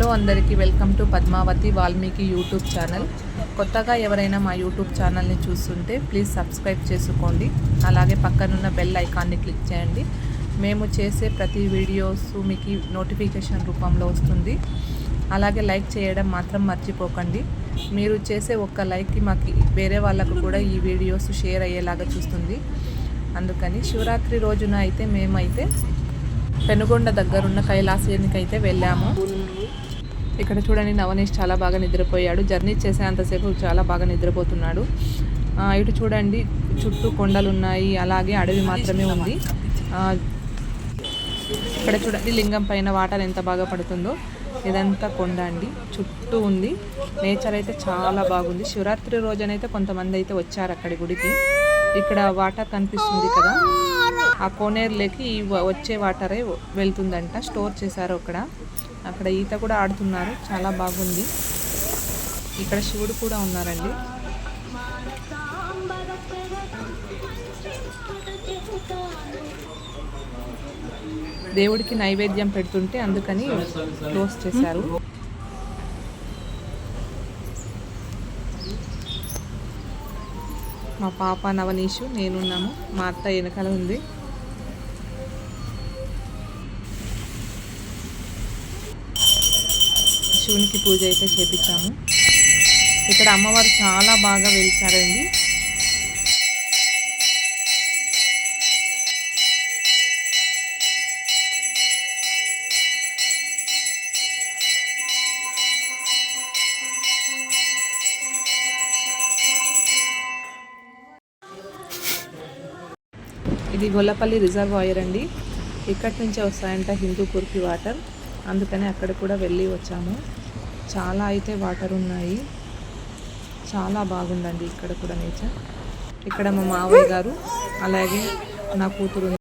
Hello అందరికీ welcome to Padmavathi Valmiki YouTube channel. కొత్తగా ఎవరైనా మా యూట్యూబ్ ఛానల్ని చూస్తుంటే ప్లీజ్ సబ్స్క్రైబ్ చేసుకోండి. అలాగే పక్కనున్న బెల్ ఐకాన్ని క్లిక్ చేయండి. మేము చేసే ప్రతి వీడియోస్ మీకు నోటిఫికేషన్ రూపంలో వస్తుంది. అలాగే లైక్ చేయడం మాత్రం మర్చిపోకండి. మీరు చేసే ఒక్క లైక్కి మాకు వేరే వాళ్ళకు కూడా ఈ వీడియోస్ షేర్ అయ్యేలాగా చూస్తుంది. అందుకని శివరాత్రి రోజున అయితే మేమైతే పెనుగొండ దగ్గరున్న కైలాసానికి అయితే వెళ్ళాము. ఇక్కడ చూడండి నవనీష్ చాలా బాగా నిద్రపోయాడు. జర్నీ చేసేంతసేపు చాలా బాగా నిద్రపోతున్నాడు. ఇటు చూడండి చుట్టూ కొండలు ఉన్నాయి అలాగే అడవి మాత్రమే ఉంది. ఇక్కడ చూడండి లింగం పైన వాటర్ ఎంత బాగా పడుతుందో. ఇదంతా కొండ అండి. చుట్టూ ఉంది. నేచర్ అయితే చాలా బాగుంది. శివరాత్రి రోజునైతే కొంతమంది అయితే వచ్చారు అక్కడి గుడికి. ఇక్కడ వాటర్ కనిపిస్తుంది కదా. ఆ కోనేరులోకి ఈ వ- వచ్చే వాటరే వెళ్తుందంట. స్టోర్ చేశారు అక్కడ. అక్కడ ఈత కూడా ఆడుతున్నారు. చాలా బాగుంది. ఇక్కడ శివుడు కూడా ఉన్నారండి. దేవుడికి నైవేద్యం పెడుతుంటే అందుకని క్లోజ్ చేశారు. మా పాప నవనీషు నేనున్నాము. మా అత్త వెనకాల ఉంది. శివునికి పూజ అయితే చేపించాము. ఇక్కడ అమ్మవారు చాలా బాగా వెలిచారండి. ఇది గొల్లపల్లి రిజర్వాయర్ అండి. ఇక్కడి నుంచే వస్తాయంట హిందూపూర్కి వాటర్. అందుకని అక్కడ కూడా వెళ్ళి వచ్చాము. చాలా అయితే వాటర్ ఉన్నాయి. చాలా బాగుందండి ఇక్కడ కూడా నేచర్. ఇక్కడ మా మావయ్య గారు అలాగే నా కూతురు